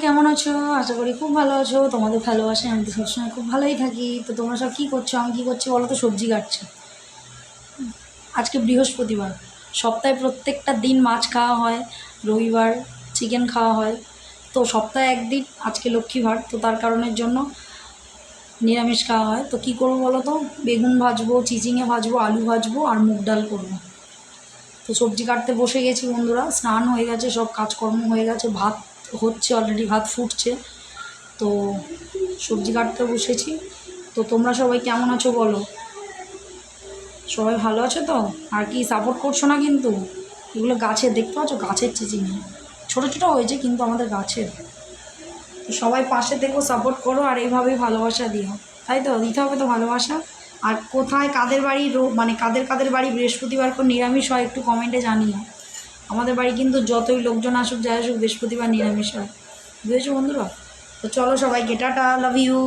কেমন আছো? আশা করি খুব ভালো আছো। তোমাদের ভালোবাসে আমি তো সবসময় খুব ভালোই থাকি। তো তোমরা সব কী করছ? আমি কী করছি বলো তো? সবজি কাটছি। আজকে বৃহস্পতিবার। সপ্তাহে প্রত্যেকটা দিন মাছ খাওয়া হয়। রবিবার চিকেন খাওয়া হয়। তো সপ্তাহে একদিন, আজকে লক্ষ্মীবার। তো তার কারণের জন্য নিরামিষ খাওয়া হয়। তো কী করব বলো তো? বেগুন ভাজবো, চিচিঙে ভাজবো, আলু ভাজবো আর মুগ ডাল করব। তো সবজি কাটতে বসে গেছি বন্ধুরা। স্নান হয়ে গেছে, সব কাজকর্ম হয়ে গেছে। ভাত হচ্ছে অলরেডি ভাত ফুটছে। তো সবজি কাটতে বসেছি। তো তোমরা সবাই কেমন আছো বলো? সবাই ভালো আছো তো? আর কি সাপোর্ট করছ না কিন্তু? এগুলো গাছের দেখতে পাচ্ছ গাছের চিচিঙে ছোটো ছোটো হয়েছে কিন্তু আমাদের গাছের। তো সবাই পাশে থেকো সাপোর্ট করো আর এইভাবেই ভালোবাসা দিও। তাই তো? দিতে হবে তো ভালোবাসা। আর কোথায় কাদের বাড়ি মানে কাদের কাদের বাড়ি বৃহস্পতিবার করে নিরামিষ হয় একটু কমেন্টে জানিও। আমাদের বাড়ি কিন্তু যতই লোকজন আসুক, যাই আসুক, বৃহস্পতিবার নিরামিষ হয়। বুঝেছ বন্ধুরা, তো চলো সবাইকে, টাটা লাভ ইউ